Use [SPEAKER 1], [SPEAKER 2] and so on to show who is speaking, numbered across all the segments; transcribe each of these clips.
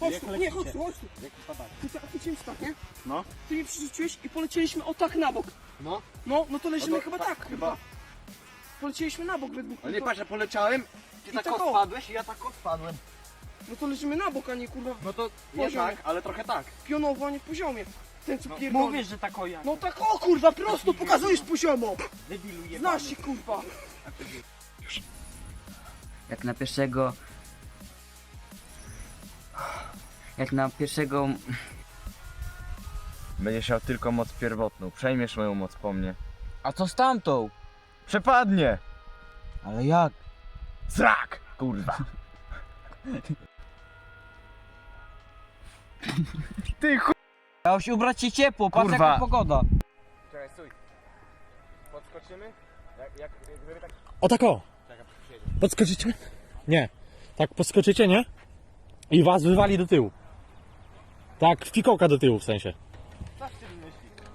[SPEAKER 1] Chodź tu, nie, chodź tu, chodź tu. Ty tak tak, nie?
[SPEAKER 2] No.
[SPEAKER 1] Ty mnie przerzuciłeś i polecieliśmy o tak na bok.
[SPEAKER 2] No.
[SPEAKER 1] No, no to leżymy
[SPEAKER 2] No to
[SPEAKER 1] chyba
[SPEAKER 2] tak,
[SPEAKER 1] tak,
[SPEAKER 2] chyba.
[SPEAKER 1] chyba. Polecieliśmy na bok we dwóch.
[SPEAKER 2] Ale nie patrz, że poleciałem, ty
[SPEAKER 1] I
[SPEAKER 2] tak
[SPEAKER 1] tak o.
[SPEAKER 2] odpadłeś i ja tak odpadłem.
[SPEAKER 1] no to leżymy na bok, a nie kurwa
[SPEAKER 2] No to nie
[SPEAKER 1] Poziomie.
[SPEAKER 2] tak, ale trochę tak.
[SPEAKER 1] pionowo, a nie w poziomie. Ten co
[SPEAKER 2] No,
[SPEAKER 1] pierdoli.
[SPEAKER 3] Mówisz, że tak o jak.
[SPEAKER 1] No tak o kurwa, prosto pokazujesz poziomo.
[SPEAKER 3] Debilu jebany.
[SPEAKER 1] Znasz się kurwa.
[SPEAKER 4] Jak na pierwszego... Jak na pierwszego...
[SPEAKER 5] Będziesz miał tylko moc pierwotną. Przejmiesz moją moc po mnie.
[SPEAKER 3] A co z tamtą?
[SPEAKER 5] Przepadnie!
[SPEAKER 3] Ale jak?
[SPEAKER 5] Zrak! Kurwa! Ty chu...
[SPEAKER 3] Miałeś ubrać się ciepło, patrz
[SPEAKER 5] Kurwa.
[SPEAKER 3] jaka pogoda.
[SPEAKER 5] Czekaj, stój. Podskoczymy? Jak, jak, jak tak...
[SPEAKER 6] O tak o! Podskoczycie? Nie. Tak podskoczycie, nie? I was wywali do tyłu. Tak, w fikołka do tyłu w sensie.
[SPEAKER 2] Ty myślisz?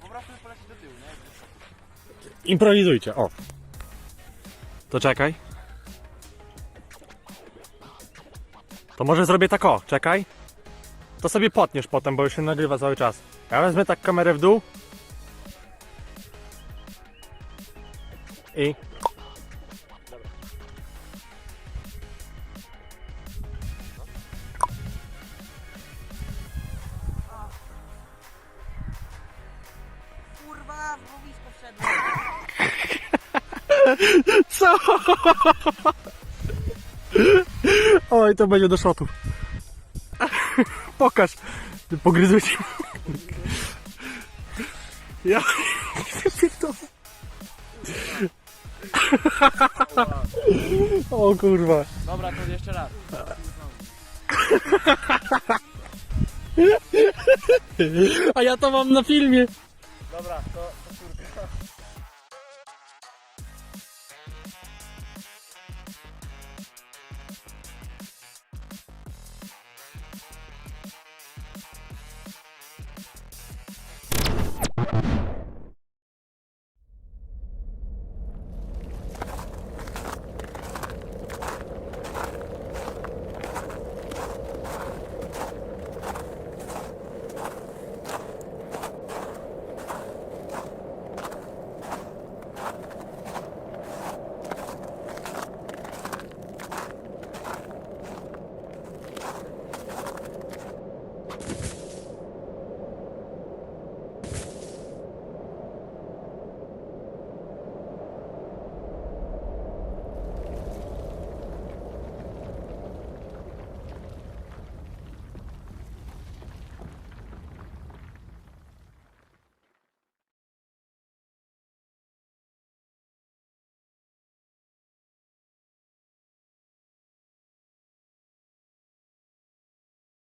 [SPEAKER 2] Po prostu poleci do tyłu, nie?
[SPEAKER 6] Improwizujcie, o. To czekaj. To może zrobię tak o, czekaj. To sobie potniesz potem, bo już się nagrywa cały czas. Ja wezmę tak kamerę w dół. I...
[SPEAKER 3] Kurwa, w łowisko wszedłem.
[SPEAKER 6] Co? Oj, to będzie do szotów. Pokaż. Pogryzły cię. Ja... O kurwa.
[SPEAKER 3] Dobra, to jeszcze raz.
[SPEAKER 6] A ja to mam na filmie. Dobra, to, to córka.